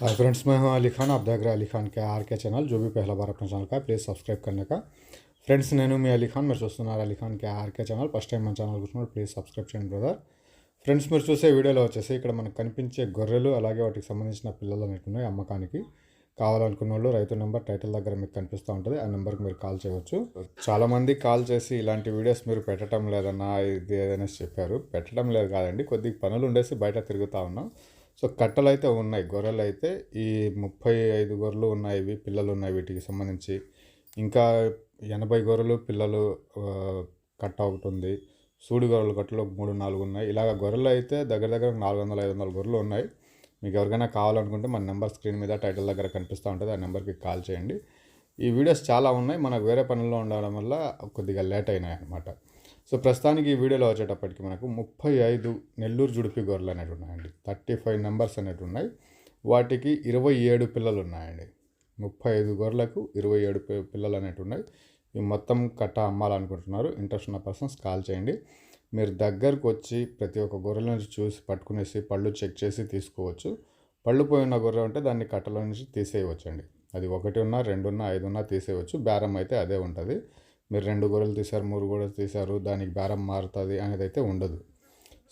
Hi friends मैं हूं अली खान आप देख रहे हैं अली खान के आर के चैनल जो भी पहला बार अपने ఛానల్ का ప్లీజ్ సబ్స్క్రైబ్ करने का ఫ్రెండ్స్ నేను మీ అలీ ఖాన్ మీరు చూస్తున్నారు Ali Khan K R K channel first time మన ఛానల్ కూర్చున్నారు ప్లీజ్ సబ్స్క్రైబ్ చేయండి బ్రదర్ ఫ్రెండ్స్ మీరు చూసే వీడియోలో వచ్చేసి ఇక్కడ మనకు కనిపించే గొర్రెలు అలాగే వాటికి సంబంధించిన పిల్లలు అనేవి ఉన్నాయి అమ్మకానికి కావాలనుకున్న వాళ్ళు రైతు నెంబర్ టైటిల్ దగ్గర మీకు కనిపిస్తూ ఉంటుంది ఆ నెంబర్కి మీరు కాల్ చేయవచ్చు చాలామంది కాల్ చేసి ఇలాంటి వీడియోస్ మీరు పెట్టడం లేదన్నా ఇది ఏదైనా చెప్పారు పెట్టడం లేదు కాదండి కొద్దిగా పనులు ఉండేసి బయట తిరుగుతూ ఉన్నాం సో కట్టలు అయితే ఉన్నాయి. గొర్రెలు అయితే ఈ ముప్పై ఐదు గొర్రెలు ఉన్నాయి. ఇవి పిల్లలు ఉన్నాయి. వీటికి సంబంధించి ఇంకా ఎనభై గొర్రెలు పిల్లలు కట్ట ఒకటి ఉంది సూడి గొర్రెలు కట్టలు మూడు నాలుగు ఉన్నాయి. ఇలాగ గొర్రెలు అయితే దగ్గర దగ్గర నాలుగు వందల ఐదు వందల గొర్రెలు ఉన్నాయి. మీకు ఎవరికైనా కావాలనుకుంటే మన నెంబర్ స్క్రీన్ మీద టైటిల్ దగ్గర కనిపిస్తూ ఉంటుంది. ఆ నెంబర్కి కాల్ చేయండి. ఈ వీడియోస్ చాలా ఉన్నాయి. మనకు వేరే పనుల్లో ఉండడం వల్ల కొద్దిగా లేట్ అయినాయి అనమాట సో ప్రస్తుతానికి ఈ వీడియోలో వచ్చేటప్పటికి మనకు ముప్పై ఐదు నెల్లూరు జుడిపి గొర్రెలు అనేవి ఉన్నాయండి. థర్టీ ఫైవ్ నెంబర్స్ అనేవి ఉన్నాయి. వాటికి ఇరవై ఏడు పిల్లలు ఉన్నాయండి. ముప్పై ఐదు గొర్రెలకు ఇరవై ఏడు పిల్లలు అనేవి ఉన్నాయి. ఇవి మొత్తం కట్ట అమ్మాలనుకుంటున్నారు. ఇంట్రెస్ట్ ఉన్న పర్సన్స్ కాల్ చేయండి. మీరు దగ్గరకు వచ్చి ప్రతి ఒక్క గొర్రెల నుంచి చూసి పట్టుకునేసి పళ్ళు చెక్ చేసి తీసుకోవచ్చు. పళ్ళు పోయిన గొర్రె ఉంటే దాన్ని కట్టలో నుంచి తీసేయవచ్చు అండి అది ఒకటి ఉన్నా రెండు ఉన్నా ఐదు ఉన్నా తీసేయవచ్చు. బేరం అయితే అదే ఉంటుంది. మీరు రెండు గొర్రెలు తీశారు మూడు గొర్రెలు తీశారు దానికి బేరం మారుతుంది అనేది అయితే ఉండదు.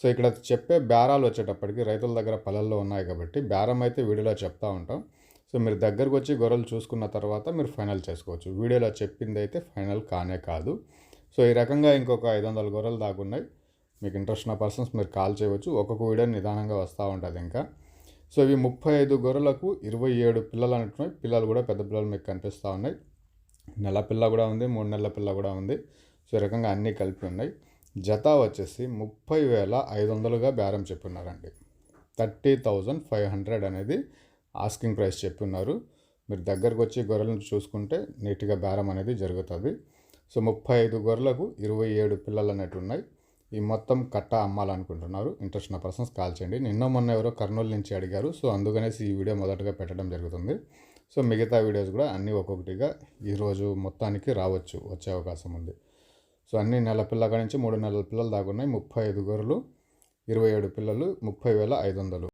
సో ఇక్కడ చెప్పే బేరాలు వచ్చేటప్పటికి రైతుల దగ్గర పొలాల్లో ఉన్నాయి కాబట్టి బేరం అయితే వీడియోలో చెప్తా ఉంటాం. సో మీరు దగ్గరకు వచ్చి గొర్రెలు చూసుకున్న తర్వాత మీరు ఫైనల్ చేసుకోవచ్చు. వీడియోలో చెప్పింది అయితే ఫైనల్ కానే కాదు. సో ఈ రకంగా ఇంకొక ఐదు వందల గొర్రెలు దాకున్నాయి మీకు ఇంట్రెస్ట్ ఉన్న పర్సన్స్ మీరు కాల్ చేయవచ్చు. ఒక్కొక్క వీడియో నిదానంగా వస్తూ ఉంటుంది ఇంకా. సో ఇవి ముప్పై ఐదు గొర్రెలకు ఇరవై ఏడు పిల్లలు అంటున్నాయి పిల్లలు కూడా పెద్ద పిల్లలు మీకు కనిపిస్తూ ఉన్నాయి. నెల పిల్ల కూడా ఉంది మూడు నెలల పిల్ల కూడా ఉంది. సో ఈ రకంగా అన్నీ కలిపి ఉన్నాయి. జత వచ్చేసి ముప్పై వేల ఐదు వందలుగా బేరం చెప్పున్నారండి. థర్టీ థౌజండ్ ఫైవ్ హండ్రెడ్ అనేది ఆస్కింగ్ ప్రైస్ చెప్పున్నారు. మీరు దగ్గరకు వచ్చి గొర్రెలను చూసుకుంటే నీట్గా బేరం అనేది జరుగుతుంది. సో ముప్పై ఐదు గొర్రెలకు ఇరవై ఏడు పిల్లలు అనేవి ఉన్నాయి. ఈ మొత్తం కట్ట అమ్మాలనుకుంటున్నారు. ఇంట్రెస్ట్ ఉన్న పర్సన్స్ కాల్ చేయండి. నిన్న మొన్న ఎవరో కర్నూలు నుంచి అడిగారు. సో అందుకనేసి ఈ వీడియో మొదటగా పెట్టడం జరుగుతుంది. సో మిగతా వీడియోస్ కూడా అన్నీ ఒక్కొక్కటిగా ఈరోజు మొత్తానికి రావచ్చు వచ్చే అవకాశం ఉంది. సో అన్ని నెల పిల్ల నుంచి మూడు నెలల పిల్లలు దాకా ఉన్నాయి. ముప్పై ఐదు గొర్రెలు ఇరవై ఏడు పిల్లలు ముప్పై వేల ఐదు వందలు.